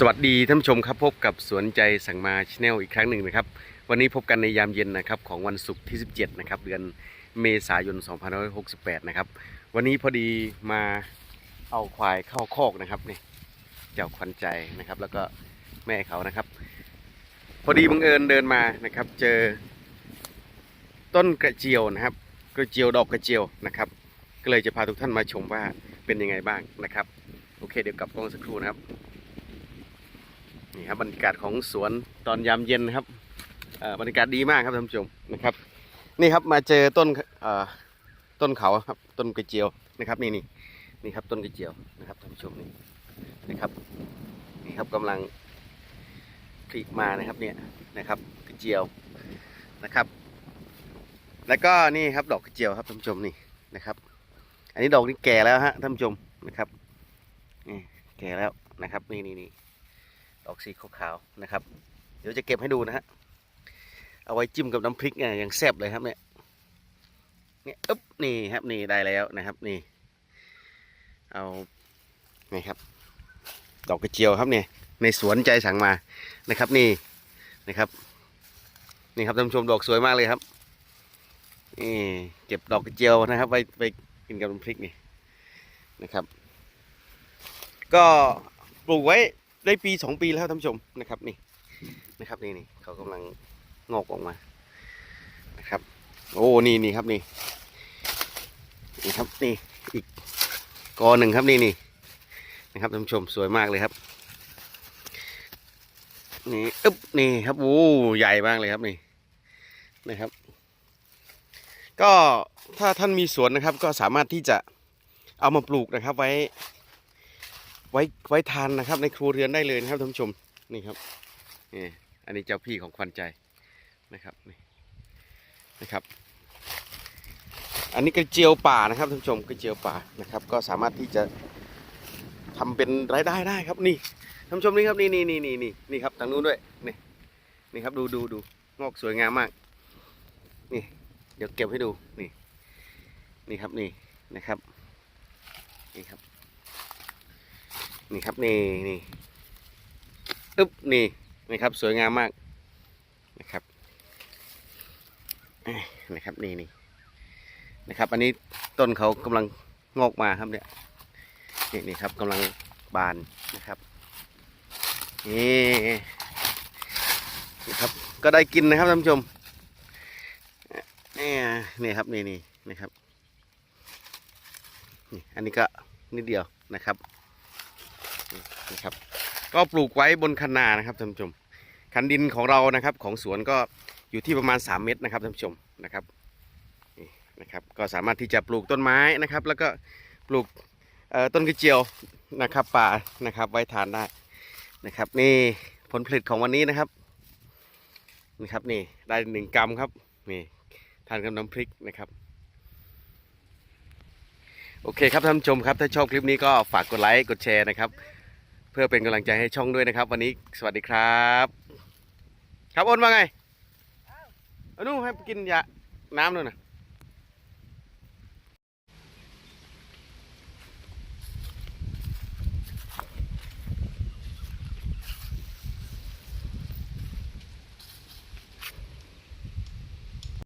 สวัสดีท่านผู้ชมครับพบกับสวนใจสั่งมาชแนลอีกครั้งหนึ่งนะครับ วันนี้พบกันในยามเย็นนะครับของวันศุกร์ที่ 17 นะครับ เดือนเมษายน 2568 นะครับ วันนี้พอดีมาเอาควายเข้าคอกนะครับนี่เจ้าควันใจนะครับ แล้วก็แม่เขานะครับ พอดีบังเอิญเดินมานะครับ เจอต้นกระเจียวนะครับกระเจียวดอกกระเจียวนะครับ ก็เลยจะพาทุกท่านมาชมว่าเป็นยังไงบ้างนะครับ โอเค เดี๋ยวกลับกล้องสักครู่นะครับ นี่ครับบรรยากาศของสวนตอนยามเย็นครับบรรยากาศดีมากครับท่านผู้ชมนะครับ นี่ครับมาเจอต้นต้นเขาครับต้นกระเจียวนะครับนี่นี่นี่ครับต้นกระเจียวนะครับท่านผู้ชมนี่นะครับนี่ครับกำลังผลิมานะครับเนี่ยนะครับกระเจียวนะครับ แล้วก็นี่ครับดอกกระเจียวครับท่านผู้ชมนี่นะครับ อันนี้ดอกนี่แก่แล้วฮะท่านผู้ชมนะครับนี่แก่แล้วนะครับนี่นี่นี่ ดอกสีขาวๆนะครับ เดี๋ยวจะเก็บให้ดูนะฮะเอาไว้จิ้มกับน้ำพริกเนี่ยยังแซ่บเลยครับเนี่ยเนี่ยอึ๊บนี่ครับนี่ได้แล้วนะครับนี่ เอานี่ครับ ดอกกระเจียวครับเนี่ยในสวนใจสั่งมานะครับ นี่นะครับ นี่ครับท่านผู้ชมดอกสวยมากเลยครับนี่เก็บดอกกระเจียวนะครับ ไปไปกินกับน้ำพริกนี่นะครับ ก็ปลูกไว้ ได้ปีสองปีแล้วท่านผู้ชมนะครับนี่นะครับนี่นี่เขากำลังงอกออกมานะครับ โอ้นี่นี่ครับนี่นี่ครับนี่อีกกอหนึ่งครับนี่นี่นะครับท่านผู้ชมสวยมากเลยครับนี่อึ๊บนี่ครับโอ้ใหญ่มากเลยครับนี่นะครับ ก็ถ้าท่านมีสวนนะครับก็สามารถที่จะเอามาปลูกนะครับไว้ ไว้ไว้ทานนะครับ ในครัวเรือนได้เลยนะครับท่านผู้ชมนี่ครับนี่อันนี้เจ้าพี่ของควันใจนะครับนี่นะครับ อันนี้กระเจียวป่านะครับท่านผู้ชมกระเจียวป่านะครับ ก็สามารถที่จะทำเป็นรายได้ได้ครับนี่ท่านผู้ชมนี่ครับนี่นี่นี่นี่นี่นี่ครับทางนู้นด้วยนี่นี่ครับดูดูดูงอกสวยงามมาก นี่ เดี๋ยวเก็บให้ดูนี่ นี่ครับนี่นะครับ นี่ครับ นี่ครับนี่นี่อึ๊บนี่นะครับสวยงามมากนะครับนะครับนี่นี่นะครับ อันนี้ต้นเขากำลังงอกมาครับเนี่ยนี่นี่ครับกำลังบานนะครับนี่นี่ครับก็ได้กินนะครับท่านผู้ชมนี่นี่ครับนี่นี่นะครับนี่อันนี้ก็นิดเดียวนะครับ นะครับ ก็ปลูกไว้บนคันนานะครับท่านผู้ชม คันดินของเรานะครับของสวนก็อยู่ที่ประมาณ 3 เมตรนะครับท่านผู้ชมนะครับนี่นะครับ ก็สามารถที่จะปลูกต้นไม้นะครับ แล้วก็ปลูกต้นกระเจียวนะครับป่านะครับไว้ทานได้นะครับ นี่ผลผลิตของวันนี้นะครับนี่ครับนี่ได้หนึ่งกรัมครับนี่ทานกับน้ำพริกนะครับโอเคครับท่านผู้ชมครับ ถ้าชอบคลิปนี้ก็ฝากกดไลค์ กดแชร์นะครับ พื่อเป็นกำลังใจให้ช่องด้วยนะครับ วันนี้สวัสดีครับ ครับอ้นว่าไงเอานู่นให้กินยาน้ำด้วยนะ